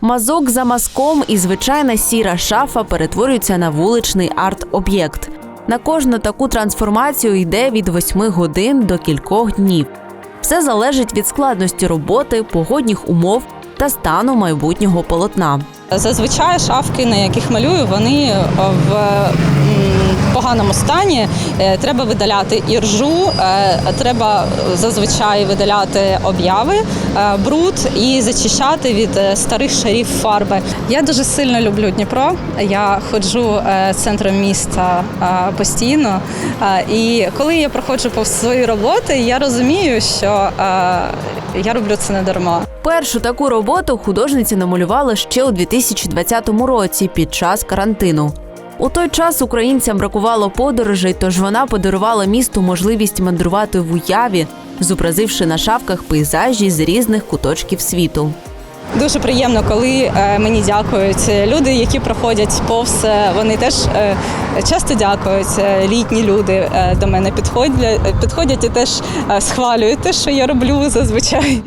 Мазок за мазком і звичайна сіра шафа перетворюються на вуличний арт-об'єкт. На кожну таку трансформацію йде від 8 годин до кількох днів. Все залежить від складності роботи, погодних умов та стану майбутнього полотна. Зазвичай шафки, на яких малюю, вони е, в поганому стані. Е, Треба видаляти іржу, е, треба зазвичай видаляти обяви, е, бруд і зачищати від старих шарів фарби. Я дуже сильно люблю Дніпро. Я ходжу центром міста постійно. І коли я проходжу повз свої роботи, я розумію, що я роблю це не дарма. Першу таку роботу художниця намалювала ще у 2020 році під час карантину. У той час українцям бракувало подорожей, тож вона подарувала місту можливість мандрувати в уяві, зобразивши на шавках пейзажі з різних куточків світу. Дуже приємно, коли е, мені дякують люди, які проходять повз. е, Вони теж е, часто дякують. Літні люди до мене підходять, підходять і теж схвалюють те, що я роблю зазвичай.